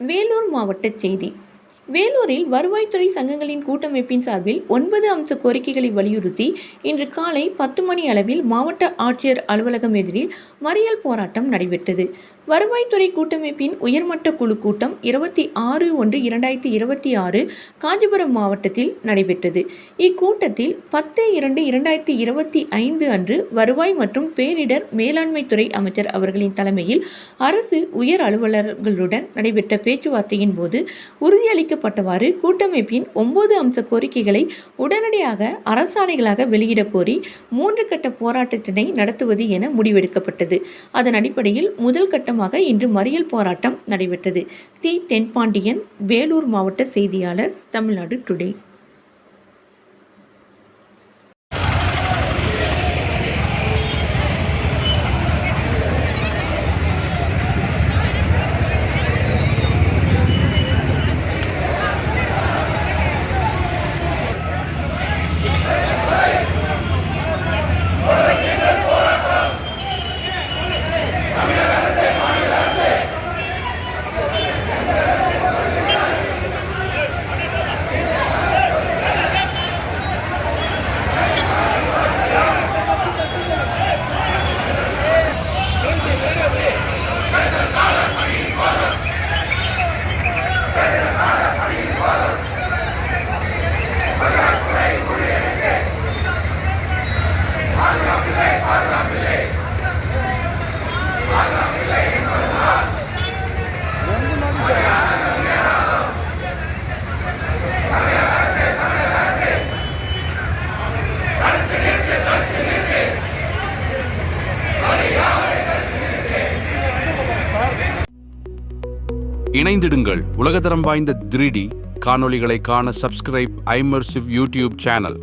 வேலூர் மாவட்ட செய்தி. வேலூரில் வருவாய்த்துறை சங்கங்களின் கூட்டமைப்பின் சார்பில் ஒன்பது அம்ச கோரிக்கைகளை வலியுறுத்தி இன்று காலை பத்து மணி அளவில் மாவட்ட ஆட்சியர் அலுவலகம் எதிரில் மறியல் போராட்டம் நடைபெற்றது. வருவாய்த்துறை கூட்டமைப்பின் உயர்மட்ட குழு கூட்டம் இருபத்தி ஆறு ஒன்று இரண்டாயிரத்தி இருபத்தி ஆறு காஞ்சிபுரம் மாவட்டத்தில் நடைபெற்றது. இக்கூட்டத்தில் பத்து இரண்டு இரண்டாயிரத்தி இருபத்தி ஐந்து அன்று வருவாய் மற்றும் பேரிடர் மேலாண்மைத்துறை அமைச்சர் அவர்களின் தலைமையில் அரசு உயர் அலுவலர்களுடன் நடைபெற்ற பேச்சுவார்த்தையின் போது உறுதியளிக்கப்பட்டவாறு கூட்டமைப்பின் ஒன்பது அம்ச கோரிக்கைகளை உடனடியாக அரசாணைகளாக வெளியிடக் கோரி மூன்று கட்ட போராட்டத்தினை நடத்துவது என முடிவெடுக்கப்பட்டது. அதன் அடிப்படையில் முதல் கட்டமாக இன்று மறியல் போராட்டம் நடைபெற்றது. தி தென்பாண்டியன் வேலூர் மாவட்ட செய்தியாளர் தமிழ்நாடு டுடே. இணைந்திடுங்கள். உலகதரம் வாய்ந்த த்ரீ டி காணொளிகளை காண சப்ஸ்கிரைப் ஐமர்சிவ் யூடியூப் சேனல்